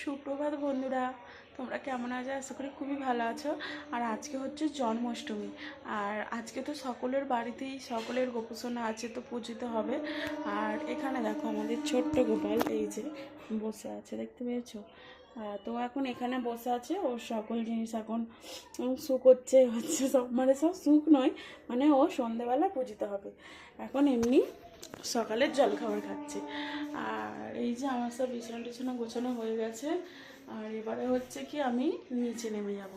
সুপ্রভাত বন্ধুরা, তোমরা কেমন আছো? আশা করি খুবই ভালো আছো। আর আজকে হচ্ছে জন্মাষ্টমী। আর আজকে তো সকলের বাড়িতেই সকলের গোপোষণা আছে, তো পূজিত হবে। আর এখানে দেখো আমাদের ছোট্ট গোপাল, এই যে বসে আছে, দেখতে পেয়েছ? তো এখন এখানে বসে আছে ওর সকল জিনিস এখন শুকোচ্ছে হচ্ছে সব মানে সব সুখ নয় মানে ও সন্ধেবেলা পূজিত হবে। এখন এমনি সকালের জলখাবার খাচ্ছে। আর এই যে আমার সব বিছানা টিছানা গোছানো হয়ে গেছে। আর এবারে হচ্ছে কি আমি নিচে নেমে যাব।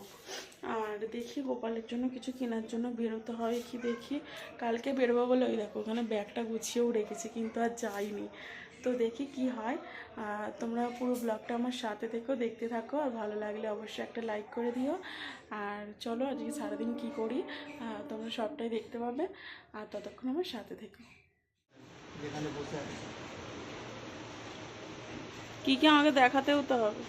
আর দেখি গোপালের জন্য কিছু কেনার জন্য বেরোতে হয় কি দেখি। কালকে বেরোবো বলে ওই দেখো ওখানে ব্যাগটা গুছিয়েও রেখেছি, কিন্তু আর যাইনি। তো দেখি কি হয়। তোমরা পুরো ব্লগটা আমার সাথে থেকেও দেখতে থাকো, আর ভালো লাগলে অবশ্যই একটা লাইক করে দিও। আর চলো আজকে সারাদিন কি করি? তোমরা সবটাই দেখতে পাবে। আর ততক্ষণ আমার সাথে থেকো। যেখানে বসে আছে। কি কি আমাকে দেখাতেও তো হবে।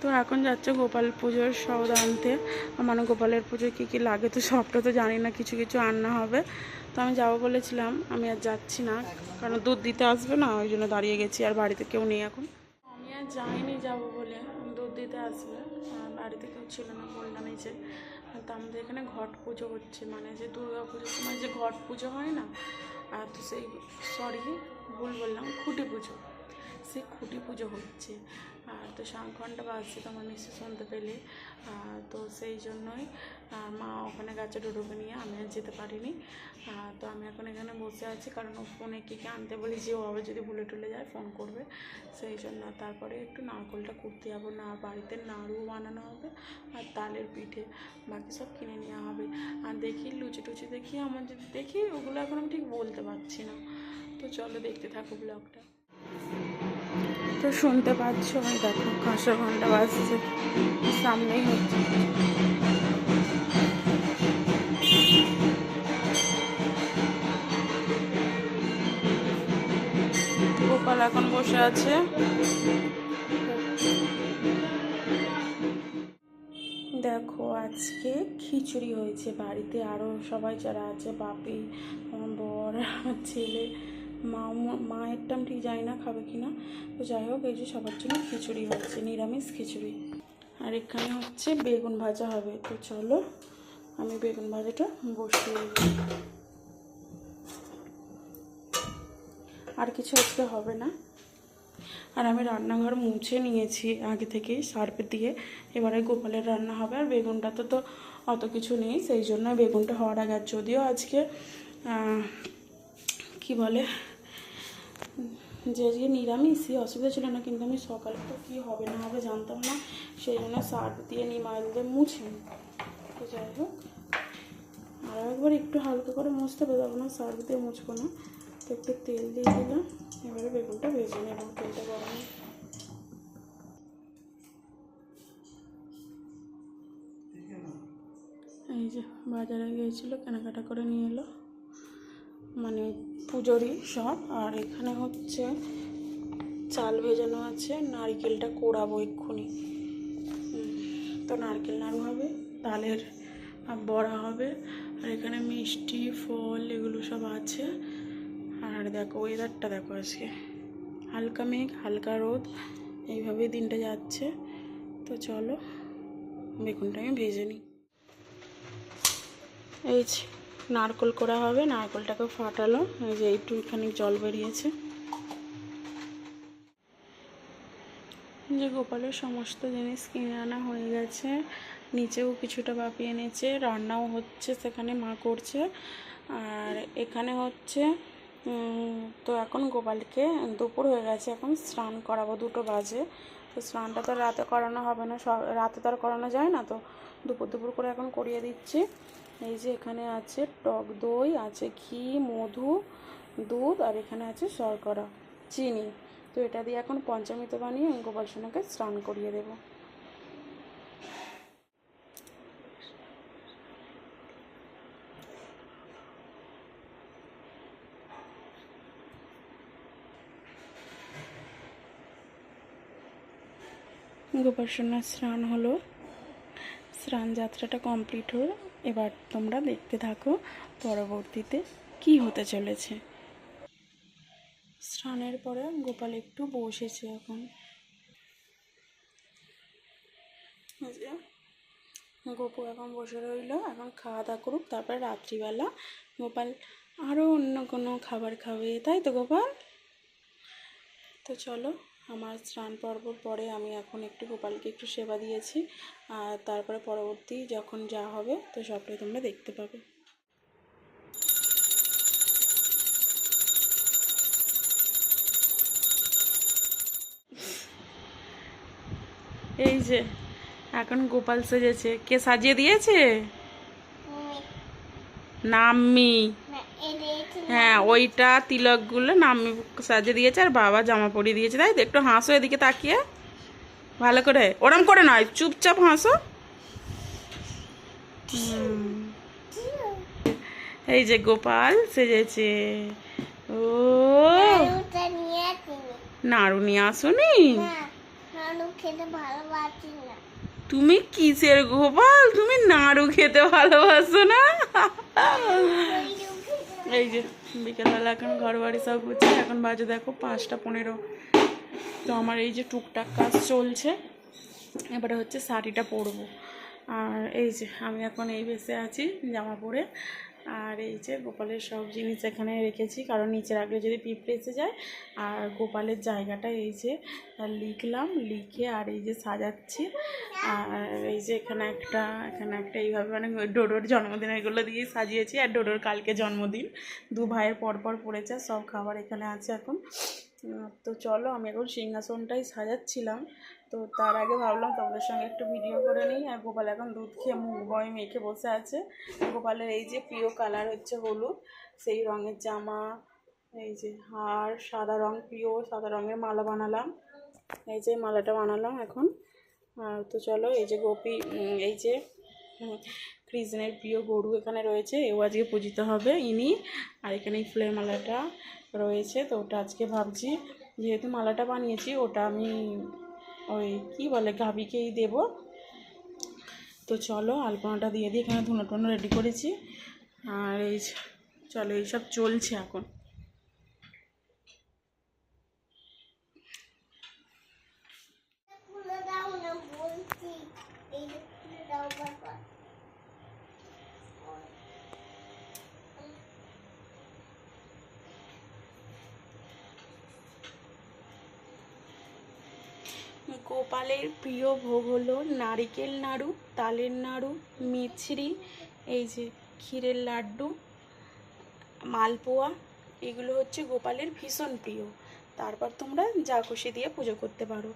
তো এখন যাচ্ছে গোপাল পুজোর সৌদা আনতে। মানে গোপালের পুজোয় কী কী লাগে তো সবটা তো জানি না কিছু কিছু আননা হবে। তো আমি যাব বলেছিলাম আমি আর যাচ্ছি না কারণ দুধ দিতে আসবে না ওই জন্য দাঁড়িয়ে গেছি আর বাড়িতে কেউ নেই এখন। আমি আর যাইনি যাব বলে দুধ দিতে আসবে বাড়িতে কেউ ছিল না বললাম এই যে তো আমাদের এখানে ঘট পুজো হচ্ছে মানে যে দুর্গা পুজোর সময় যে ঘট পুজো হয় না, আর তো সেই সরি ভুল বললাম, খুঁটি পুজো। সেই খুঁটি পুজো হচ্ছে। আর তো ঘণ্টা বাজছে তোমার নিশ্চয় শুনতে পেলে। তো সেই জন্যই মা ওখানে গাছে ডুডুকে নিয়ে আমি আর যেতে পারিনি। তো আমি এখন এখানে বসে আছি, কারণ ও ফোনে কী কী আনতে বলি, যে ও আবার যদি ভুলে টুলে যায় ফোন করবে। সেই জন্য তারপরে একটু নারকলটা করতে যাব না, বাড়িতে নাড়ুও বানানো হবে আর তালের পিঠে, বাকি সব কিনে নেওয়া হবে। আর দেখি লুচি টুচি দেখি, আমার যদি দেখি, ওগুলো এখন আমি ঠিক বলতে পারছি না। তো চলো দেখতে থাকো ব্লগটা। তো শুনতে পাচ্ছ? ওই দেখো কাঁসা ঘণ্টা বাজছে। সামনেই হচ্ছে। গোপাল এখন বসে আছে। দেখো, আজকে খিচুড়ি হয়েছে বাড়িতে। আরও সবাই যারা আছে, বাপি বর, আমার ছেলে মা মায়েরটা ঠিক জানি না খাবে কি না তো যাই হোক, এই যে সবার জন্য খিচুড়ি হচ্ছে, নিরামিষ খিচুড়ি। আর এখানে হচ্ছে বেগুন ভাজা হবে। তো চলো, আমি বেগুন ভাজাটা বসিয়ে। আর কিছু আজকে হবে না। আর আমি রান্নাঘর মুছে নিয়েছি আগে থেকেই সার্ফ দিয়ে। এবারে গোপালের রান্না হবে, আর বেগুনটাতে তো অত কিছু নেই, সেই জন্য বেগুনটা হওয়ার আগে যদিও আজকে কি বলে যে আজকে নিরামিষই অসুবিধা ছিল না, কিন্তু আমি সকালে তো কী হবে না হবে জানতাম না, সেই জন্য সার্ফ দিয়ে নিমাইল দিয়ে মুছি তো যাই হোক আরও একবার একটু হালকা করে মুছতে হবে, তখন আর সার্ফ দিয়ে মুছবো না। তো একটু তেল দিয়ে দিলাম, এবারে বেগুনটা ভেজে নেব, তেলটা গরম এই যে বাজারে গিয়েছিল, কেনাকাটা করে নিয়ে এলো। মানে পুজোরই সব। আর এখানে হচ্ছে চাল ভেজানো আছে, নারকেলটা কোড়াবো এক্ষুনি। তো নারকেল নাড়ু হবে, তালের বড়া হবে, আর এখানে মিষ্টি, ফল এগুলো সব আছে। আর দেখো ওয়েদারটা দেখো আজকে। হালকা মেঘ, হালকা রোদ, এইভাবেই দিনটা যাচ্ছে। তো চলো বেগুনটা আমি ভেজে নিই। এই নারকল করা হবে নারকলটাকে ফাটালো। এই যে একটুখানি জল বেরিয়েছে। যে গোপালের সমস্ত জিনিস কিনে আনা হয়ে গেছে। নিচেও কিছুটা বাপি এনেছে, রান্নাও হচ্ছে, সেখানে মা করছে। আর এখানে হচ্ছে তো এখন গোপালকে দুপুর হয়ে গেছে, এখন স্নান করাবো, দুটো বাজে। তো স্নানটা তো রাতে করানো হবে না, সব, রাতে তো আর করানো যায় না, তো দুপুর দুপুর করে এখন করিয়ে দিচ্ছি। এই যে এখানে আছে টক দই, আছে ঘি, মধু, দুধ, আর এখানে আছে শর্করা, চিনি। তো এটা দিয়ে এখন পঞ্চামৃত বানিয়ে আমি গোপাল সোনাকে স্নান করিয়ে দেবো। গোপাল সোনার স্নান হলো। স্নান যাত্রাটা কমপ্লিট হলো। এবার তোমরা দেখতে থাকো পরবর্তীতে কি হতে চলেছে। স্নানের পরে গোপাল একটু বসেছে এখন। গোপু এখন বসে রইল, এখন খাওয়া দাওয়া করুক, তারপরে রাত্রিবেলা গোপাল আরও অন্য কোনো খাবার খাবে। তাই তো গোপাল? তো চলো। আমার স্নান পর্ব পরে আমি এখন একটু গোপালকে একটু সেবা দিয়েছি। আর তারপরে পরবর্তী যখন যা হবে তো সবটাই তোমরা দেখতে পাবে। এই যে এখন গোপাল সেজেছে। কে সাজিয়ে দিয়েছে? নাম্মি। হ্যাঁ ওইটা তিলকগুলো নাম্মি সাজিয়ে দিয়েছে আর বাবা জামা পরিয়ে দিয়েছে। তাই একটু হাসো এদিকে তাকিয়ে। ভালো করে। ওরম করে নয় চুপচাপ হাসো। এই যে গোপাল সেজেছে। ও। নাড়ু নিয়ে আসুনি? তুমি কিসের গোপাল? তুমি নাড়ু খেতে ভালোবাসো না? এই যে বিকেলবেলা এখন ঘর বাড়ি সব গুছিয়ে, এখন বাজে দেখো পাঁচটা পনেরো। তো আমার এই যে টুকটাক কাজ চলছে, এবারে হচ্ছে শাড়িটা পরবো। আর এই যে আমি এখন এই বেসে আছি জামা পরে। আর এই যে গোপালের সব জিনিস এখানে রেখেছি, কারণ নিচে রাখলে যদি পিঁপড়ে এসে যায়, আর গোপালের জায়গাটা এই যে লিখলাম, লিখে আর এই যে সাজাচ্ছি। আর এই যে এখানে একটা এখানে একটা এইভাবে মানে ডোডোর জন্মদিন এগুলো দিয়ে সাজিয়েছি, আর ডোডোর কালকে জন্মদিন। দু ভাইয়ের পরপর পর পড়েছে, সব খাবার এখানে আছে এখন। তো চলো আমি এখন সিংহাসনটাই সাজাচ্ছিলাম। তো তার আগে ভাবলাম তোমাদের সঙ্গে একটু ভিডিও করে নিই। আর গোপাল এখন দুধ খেয়ে মুখ বয় মেখে বসে আছে। গোপালের এই যে প্রিয় কালার হচ্ছে হলুদ, সেই রঙের জামা, এই যে হার, সাদা রং প্রিয়, সাদা রঙের মালা বানালাম। এই যে মালাটা বানালাম এখন। আর তো চলো, এই যে গোপী এই যে কৃষ্ণের প্রিয় গরু এখানে রয়েছে। এও আজকে পূজিত হবে ইনি। আর এখানে এই ফুলের মালাটা রয়েছে। তো ওটা আজকে ভাবছি, যেহেতু মালাটা বানিয়েছি, ওটা আমি ওই কি বলে, গাভিকেই দেব। তো চলো, আলপনাটা দিয়ে দিই এখানে ধুনো টুনো রেডি করেছি। আর এই চলো, এইসব চলছে এখন খুলে দাও না বলছি এই যে খুলে দাও বাবা গোপালের প্রিয় ভোগ হলো নারিকেল নাড়ু, তালের নাড়ু, মিছরি, এই যে ক্ষীরের লাড্ডু, মালপোয়া, এগুলো হচ্ছে গোপালের ভীষণ প্রিয়। তারপর তোমরা যা খুশি দিয়ে পুজো করতে পারো।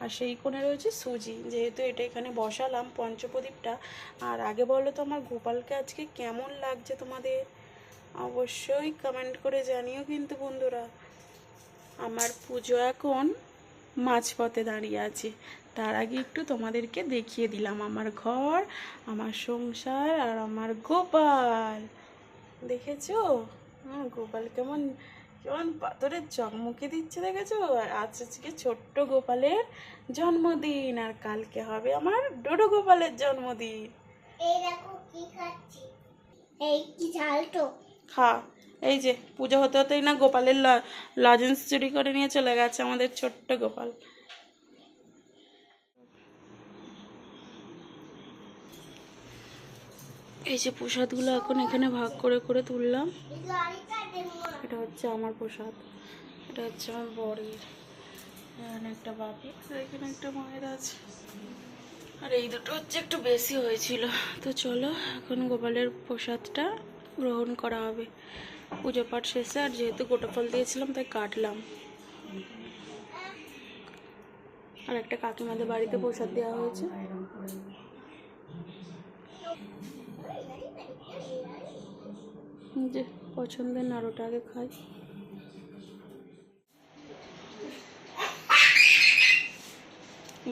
আর সেই কোণে রয়েছে সুজি। যেহেতু এটা এখানে বসালাম পঞ্চপ্রদীপটা, আর আগে বলো তো আমার গোপালকে আজকে কেমন লাগছে তোমাদের? অবশ্যই কমেন্ট করে জানিও কিন্তু বন্ধুরা। আমার পুজো এখন মাঝপথে দাঁড়িয়ে আছে। তার আগে একটু তোমাদেরকে দেখিয়ে দিলাম আমার ঘর আমার সংসার আর আমার গোপাল। দেখেছ? আমার গোপাল কেমন কেমন পাথরের চকমকে দিচ্ছে দেখেছ? আর আজ আজকে ছোট্ট গোপালের জন্মদিন আর কালকে হবে আমার ডোডো গোপালের জন্মদিন। এই দেখো কি খাচ্ছি। এই কি খা এই যে পুজো হতে হতেই না গোপালের লজেন্স চুরি করে নিয়ে চলে গেছে আমাদের ছোট্ট গোপাল। এই যে প্রসাদগুলো এখন এখানে ভাগ করে করে তুললাম। এটা হচ্ছে আমার প্রসাদ। এটা হচ্ছে আমার বরের। এখানে একটা বাপি এখানে একটা মায়ের আছে। আর এই দুটো হচ্ছে একটু বেশি হয়েছিল। তো চলো, এখন গোপালের প্রসাদটা গ্রহণ করা হবে। পুজো পাঠ শেষে, আর যেহেতু গোটা ফল দিয়েছিলাম, তাই কাটলাম। আর একটা কাকিমাদের বাড়িতে প্রসাদ দেওয়া হয়েছে। যে পছন্দের নাড়ুটা আগে খাই।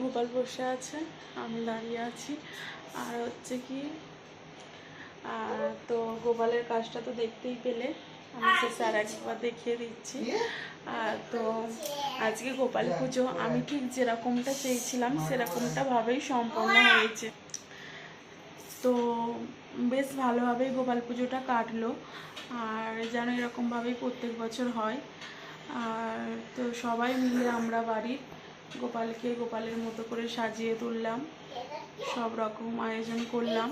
গোপাল বসে আছে, আমি দাঁড়িয়ে আছি। আর হচ্ছে কি তো গোপালের কাজটা তো দেখতেই পেলে। আমি সে স্যার একবার দেখিয়ে দিচ্ছি। তো আজকে গোপাল পুজো, আমি ঠিক যেরকমটা চেয়েছিলাম, সেরকমটা ভাবেই সম্পন্ন হয়েছে। তো বেশ ভালোভাবেই গোপাল পুজোটা কাটলো। আর যেন এরকমভাবেই প্রত্যেক বছর হয়। আর তো সবাই মিলে আমরা বাড়ির গোপালকে গোপালের মতো করে সাজিয়ে তুললাম। সব রকম আয়োজন করলাম।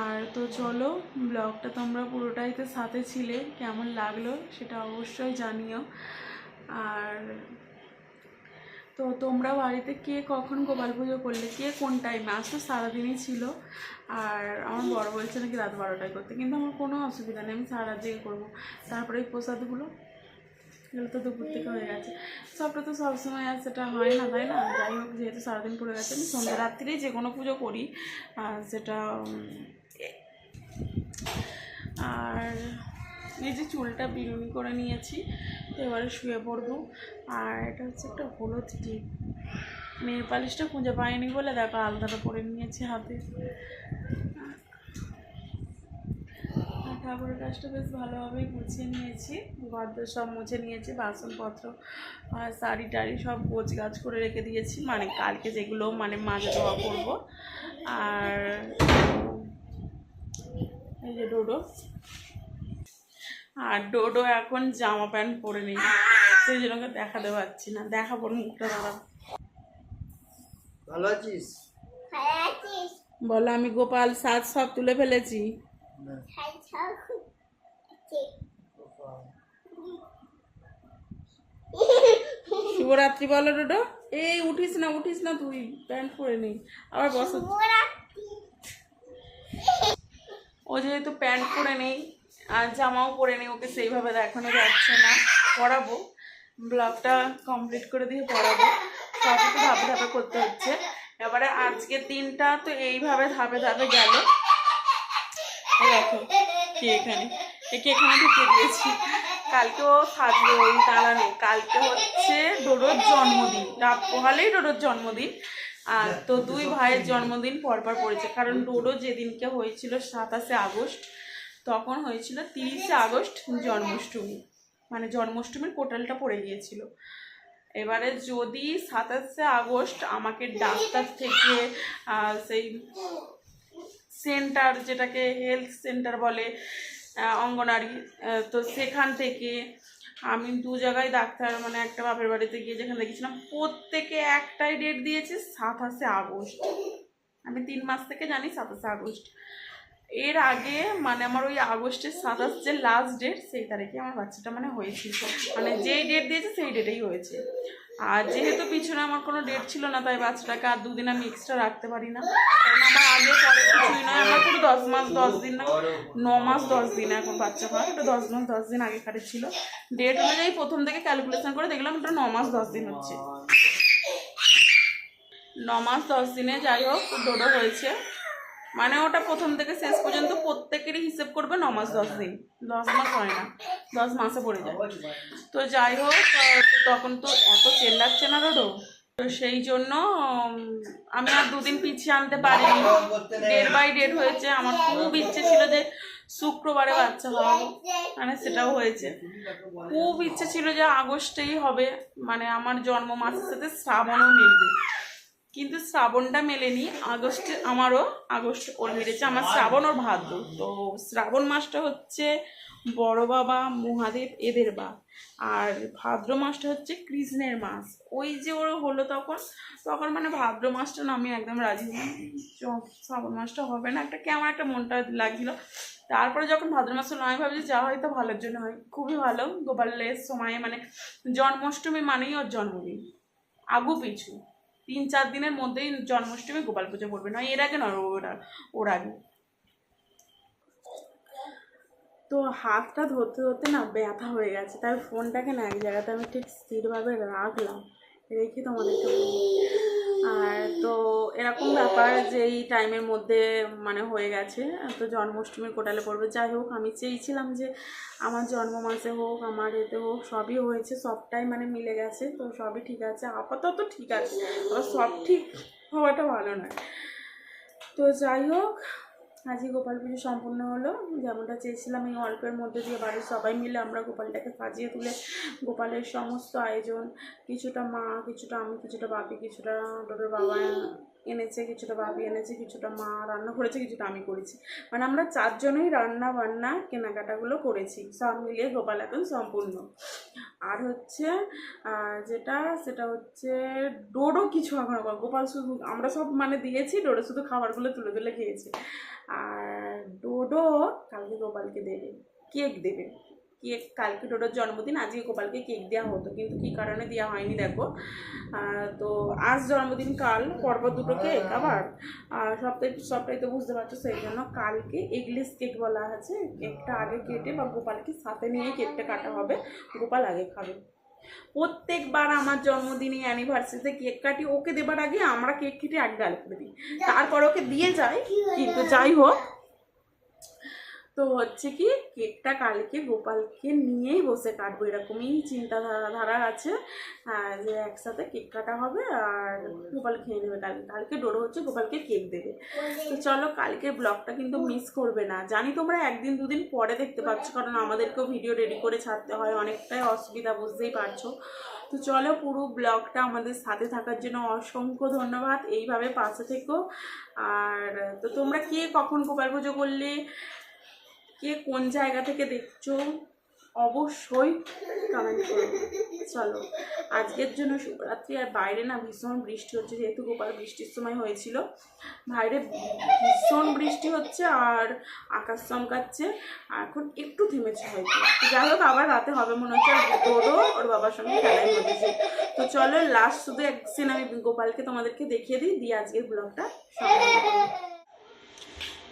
আর তো চলো, ব্লগটা তোমরা পুরোটাই তো সাথে ছিলে। কেমন লাগল সেটা অবশ্যই জানিও। আর তো তোমরা বাড়িতে কে কখন গোপাল পুজো করলে? কে কোন টাইমে আজ তো সারাদিনই ছিল। আর আমার বড় বলছে নাকি রাত বারোটায় করতে। কিন্তু আমার কোনো অসুবিধা নেই, আমি সারা জেগে করব। তারপরে এই প্রসাদগুলো, এগুলো তো দুপুর থেকে হয়ে গেছে। সবটা তো সবসময় আর সেটা হয় না, তাই না? যাই হোক, যেহেতু সারাদিন পড়ে গেছে, আমি সন্ধ্যা রাত্রিরেই যে কোনো পুজো করি। আর সেটা আর এই যে চুলটা বিনুনি করে নিয়েছি, তো এবারে শুয়ে পড়ব। আর এটা হচ্ছে একটা হলুদ টিপ। নেল পালিশটা খুঁজে পায়নি বলে দেখো, আলতাটা পরে নিয়েছি হাতে। ঠাকুরের কাজটা বেশ ভালোভাবেই গুছিয়ে নিয়েছি। দোর সব মুছে নিয়েছি, বাসনপত্র আর শাড়ি টাড়ি সব গোছ গাছ করে রেখে দিয়েছি। মানে কালকে যেগুলো মানে মাজা ধোয়া করব। আর এই যে ডোডো। আর ডোডো এখন জামা প্যান্ট পরে নেই। সেই জন্য দেখাতে পারছি না। দেখাবো মুখটা দাঁড়া ভালো আছিস? বলো আমি গোপাল সাজ সব তুলে ফেলেছি? না শুভরাত্রি বলো ডোডো। এই উঠিস না উঠিস না তুই। প্যান্ট পরে নেই। আবার বসো। ও যেহেতু প্যান্ট পরে নেই আর জামাও পরে নেই, ওকে সেইভাবে দেখানো যাচ্ছে না। পড়াবো। ব্লগটা কমপ্লিট করে দিয়ে পড়াবো। সব একটু ধাপে ধাপে করতে হচ্ছে। এবারে আজকের দিনটা তো এইভাবে ধাপে ধাপে গেল। দেখো, কে এখানে? একে এখানে ঢুকিয়ে দিয়েছি। কালকে ও থাকবে ওই তারা নেই। কালকে হচ্ছে ডোডোর জন্মদিন। রাত পোহালেই ডোডোর জন্মদিন। আর তো দুই ভাইয়ের জন্মদিন পরপর পড়েছে। কারণ ডোডো যেদিনকে হয়েছিল সাতাশে আগস্ট তখন হয়েছিল তিরিশে আগস্ট জন্মাষ্টমী। মানে জন্মাষ্টমীর কোটালটা পড়ে গিয়েছিল। এবারে যদি সাতাশে আগস্ট আমাকে ডাক্তার থেকে সেই সেন্টার যেটাকে হেলথ সেন্টার বলে অঙ্গনারী তো সেখান থেকে আমি দু জায়গায় ডাক্তার মানে একটা বাপের বাড়িতে গিয়ে যেখানে দেখেছিলাম প্রত্যেকে একটাই ডেট দিয়েছে সাতাশে আগস্ট। আমি তিন মাস থেকে জানি সাতাশে আগস্ট। এর আগে মানে আমার ওই আগস্টের সাতাশ যে লাস্ট ডেট সেই তারিখে আমার বাচ্চাটা মানে হয়েছিল। মানে যেই ডেট দিয়েছে, সেই ডেটেই হয়েছে। আর যেহেতু পিছনে আমার কোনো ডেট ছিল না, তাই বাচ্চাটাকে আর দুদিন আমি এক্সট্রা রাখতে পারি না। আমার আগে পরে কিছুই নয়, আমার পুরো দশ মাস, দশ দিন না, ন মাস, দশ দিন এখন বাচ্চা হয়। এটা দশ মাস, দশ দিন আগেকারের ছিল। ডেট অনুযায়ী প্রথম থেকে ক্যালকুলেশন করে দেখলাম এটা ন মাস, দশ দিন হচ্ছে। ন মাস, দশ দিনে যাই হোক ডোডো হয়েছে। মানে ওটা প্রথম থেকে শেষ পর্যন্ত প্রত্যেকেরই হিসেব করবে ন মাস দশ দিন। দশ মাস হয় না। দশ মাসে পড়ে যায়। তো যাই হোক তখন তো এত চেল্লাচ্ছে না ডোডো তো সেই জন্য আমি আর দুদিন পিছিয়ে আনতে পারিনি। ডেট বাই ডেট হয়েছে। আমার খুব ইচ্ছে ছিল যে শুক্রবারে বাচ্চা হওয়াবো মানে সেটাও হয়েছে। খুব ইচ্ছে ছিল যে আগস্টেই হবে। মানে আমার জন্ম মাসের সাথে শ্রাবণও মিলবে। কিন্তু শ্রাবণটা মেলেনি, আগস্টে আমারও, আগস্ট ওর মেরেছে, আমার শ্রাবণ ওর ভাদ্র তো শ্রাবণ মাসটা হচ্ছে বড় বাবা, মহাদেব, এদের বা। আর ভাদ্র মাসটা হচ্ছে কৃষ্ণের মাস। ওই যে ওর হলো তখন তখন মানে ভাদ্র মাসটা না, আমি একদম রাজি শ্রাবণ মাসটা হবে না, একটা কেমন একটা মনটা লাগছিল। তারপরে যখন ভাদ্র মাস আমি ভাবছি যা হয় তো ভালোর জন্য হয়, খুবই ভালো। গোপালের সময়ে মানে জন্মাষ্টমী মানেই ওর জন্মদিন, আগু পিছু। তিন চার দিনের মধ্যেই জন্মাষ্টমী গোপাল পুজো পড়বে নয়, এর আগে নয়, ওর ওর আগে। তো হাতটা ধরতে ধরতে না ব্যথা হয়ে গেছে, তাই ফোনটাকে না এক জায়গাতে আমি ঠিক স্থিরভাবে রাখলাম, রেখে তোমাদেরকে আর তো এরকম ব্যাপার যে এই টাইমের মধ্যে মানে হয়ে গেছে, তো জন্মাষ্টমীর কোটালে পড়বে। যাই হোক, আমি চেয়েছিলাম যে আমার জন্ম মাসে হোক, আমার এতে হোক, সবই হয়েছে, সবটাই মানে মিলে গেছে, তো সবই ঠিক আছে, আপাতত ঠিক আছে। আবার সব ঠিক হওয়াটা ভালো নয়। তো যাই হোক আজকে গোপাল পুজো সম্পূর্ণ হলো। যেমনটা চেয়েছিলাম, এই অল্পের মধ্যে দিয়ে বাড়ির সবাই মিলে আমরা গোপালটাকে সাজিয়ে তুলে গোপালের সমস্ত আয়োজন, কিছুটা মা, কিছুটা আমি, কিছুটা বাপি, কিছুটা টোটোর বাবা এনেছে কিছুটা ভাবি এনেছে, কিছুটা মা, রান্না করেছে, কিছুটা আমি করেছি। মানে আমরা চারজনেই রান্না বান্না কেনাকাটাগুলো করেছি, সব মিলিয়ে গোপাল এখন সম্পূর্ণ। আর হচ্ছে যেটা, সেটা হচ্ছে ডোডো কিছু এখনও গোপাল শুধু, আমরা সব মানে দিয়েছি, ডোডো শুধু খাবারগুলো তুলে তুলে খেয়েছি। আর ডোডো কালকে গোপালকে দেবে, কেক দেবে। কেক কালকে ডোডোর জন্মদিন আজকে গোপালকে কেক দেওয়া হতো কিন্তু কী কারণে দেওয়া হয়নি দেখো। তো আজ জন্মদিন কাল পরপর দুটো কেক আবার। আর সবটাই সবটাই তো বুঝতে পারছ সেই জন্য কালকে এগলেস কেক বলা আছে। কেকটা আগে কেটে বা গোপালকে সাথে নিয়ে কেকটা কাটা হবে গোপাল আগে খাবে। প্রত্যেকবার আমার জন্মদিনে অ্যানিভার্সারিতে কেক কাটি ওকে দেবার আগে আমরা কেক কেটে এক গাল করে দিই। তারপর ওকে দিয়ে যায় কিন্তু যাই হোক তো হচ্ছে কি, কেকটা কালকে গোপালকে নিয়েই বসে কাটবো, এরকমই চিন্তাধারা আছে যে একসাথে কেক কাটা হবে আর গোপাল খেয়ে নেবে কালকে কালকে ডোরো হচ্ছে গোপালকে কেক দেবে। তো চলো কালকে ব্লগটা কিন্তু মিস করবে না। জানি তোমরা একদিন দুদিন পরে দেখতে পাচ্ছ, কারণ আমাদেরকেও ভিডিও রেডি করে ছাড়তে হয়, অনেকটাই অসুবিধা, বুঝতেই পারছ। তো চলো পুরো ব্লগটা আমাদের সাথে থাকার জন্য অসংখ্য ধন্যবাদ, এইভাবে পাশে থেকো। আর তো তোমরা কে কখন গোপাল পুজো করলে? কে কোন জায়গা থেকে দেখছ, অবশ্যই কমেন্ট করো। চলো, আজকের জন্য শুভরাত্রি। আর বাইরে না ভীষণ বৃষ্টি হচ্ছে, যেহেতু গোপাল বৃষ্টির সময় হয়েছিল। বাইরে ভীষণ বৃষ্টি হচ্ছে আর আকাশ চমকাচ্ছে। এখন একটু থেমেছে হয়তো। যাই হোক, আবার রাতে হবে মনে হচ্ছে। আর তোরও ওর বাবার সঙ্গে খেলাই হয়েছে তো চলো লাস্ট শুধু এক সিন আমি গোপালকে তোমাদেরকে দেখিয়ে দিই। দিয়ে আজকের ব্লগটা।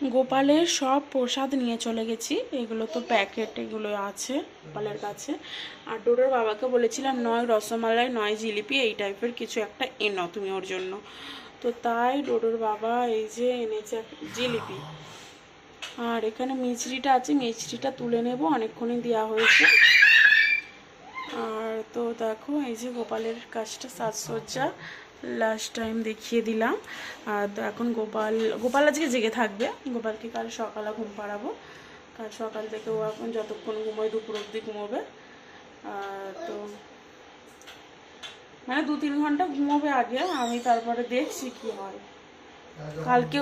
গোপালের সব প্রসাদ নিয়ে চলে গেছি। এগুলো তো প্যাকেট এগুলো আছে গোপালের কাছে। আর ডোডোর বাবাকে বলেছিলাম, নয় রসমালাই, নয় জিলিপি, এই টাইপের কিছু একটা এনো তুমি ওর জন্য। তো তাই ডোডোর বাবা এই যে এনেছে জিলিপি। আর এখানে মিছরিটা আছে, মিছরিটা তুলে নেব, অনেকক্ষণই দেওয়া হয়েছে। আর তো দেখো, এই যে গোপালের কাজটা সাজসজ্জা। লাস্ট টাইম দেখিয়ে দিলাম। আর তো এখন গোপাল গোপাল আজকে জেগে থাকবে। গোপালকে কাল সকালে ঘুম পাড়াবো। কাল সকাল থেকে ও এখন যতক্ষণ ঘুমোয় দুপুর অবধি ঘুমোবে। আর তো মানে দু তিন ঘণ্টা ঘুমোবে আগে, আমি তারপরে দেখছি কি হয়। কালকে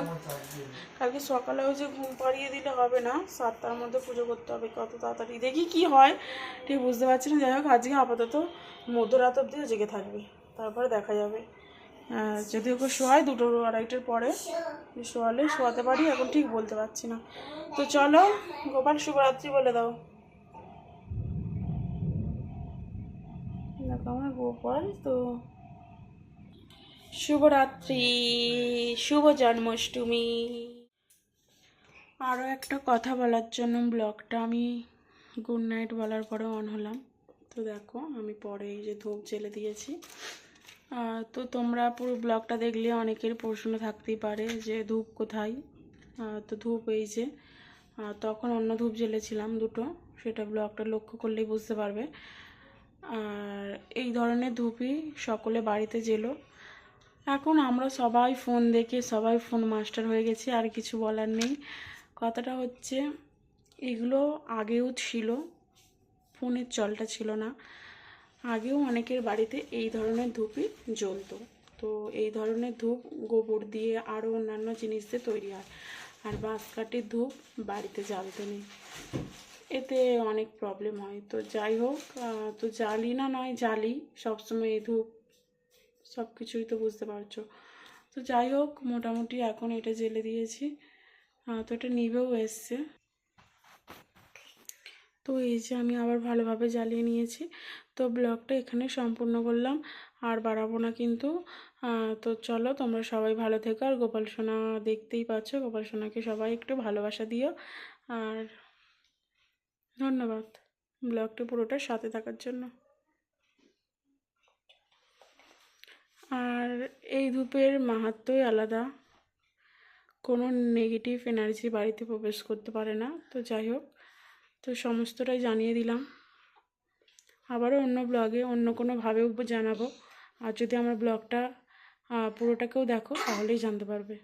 কালকে সকালে ওই যে ঘুম পাড়িয়ে দিলে হবে না, সাতটার মধ্যে পুজো করতে হবে, কত তাড়াতাড়ি। দেখি কি হয়, ঠিক বুঝতে পারছি না। যাই হোক, আজকে আপাতত মধ্যরাত অবধিও জেগে থাকবে। তারপরে দেখা যাবে। যদি ওকে শোয়াই দুটো আড়াইটের পরে। শোয়ালে শোয়াতে পারি, এখন ঠিক বলতে পারছি না। তো চলো, গোপাল শুভরাত্রি বলে দাও। আমার গোপাল, তো শুভরাত্রি, শুভ জন্মাষ্টমী। আরও একটা কথা বলার জন্য ব্লগটা আমি গুড নাইট বলার পরে অন হলাম। তো দেখো, আমি পরে এই যে ধূপ জেলে দিয়েছি। তো তোমরা পুরো ব্লগটা দেখলে অনেকের প্রশ্ন থাকতেই পারে যে ধূপ কোথায়? তো ধূপ এই যে তখন অন্য ধূপ জ্বেলেছিলাম দুটো, সেটা ব্লগটা লক্ষ্য করলেই বুঝতে পারবে। আর এই ধরনের ধূপই সকলে বাড়িতে জেলো। এখন আমরা সবাই ফোন দেখে সবাই ফোন মাস্টার হয়ে গেছি, আর কিছু বলার নেই। কথাটা হচ্ছে, এগুলো আগেও ছিল, ফোনের চলটা ছিল না। আগেও অনেকের বাড়িতে এই ধরনের ধূপই জ্বলতো। তো এই ধরনের ধূপ গোবর দিয়ে আরও অন্যান্য জিনিস দিয়ে তৈরি হয়। আর বাঁশকাঠির ধূপ বাড়িতে জ্বালতে নেই এতে অনেক প্রবলেম হয়। তো যাই হোক তো জ্বালি না নয় জ্বালি সবসময় এই ধূপ সব কিছুই তো বুঝতে পারছ। তো যাই হোক, মোটামুটি এখন এটা জেলে দিয়েছি। তো এটা নিবেও এসছে। তো এই যে আমি আবার ভালোভাবে জ্বালিয়ে নিয়েছি। তো ব্লগটা এখানে সম্পূর্ণ করলাম। আর বাড়াবো না কিন্তু। তো চলো, তোমরা সবাই ভালো থেকো। আর গোপাল সোনা দেখতেই পাচ্ছ, গোপাল সোনাকে সবাই একটু ভালোবাসা দিও। আর ধন্যবাদ ব্লগটা পুরোটা সাথে থাকার জন্য। আর এই ধূপের মাহাত্মই আলাদা। কোনো নেগেটিভ এনার্জি বাড়িতে প্রবেশ করতে পারে না। তো যাই হোক তো সমস্তটাই জানিয়ে দিলাম। আবারও অন্য ব্লগে অন্য কোনোভাবেও জানাব। আর যদি আমার ব্লগটা পুরোটাকেও দেখো, তাহলেই জানতে পারবে।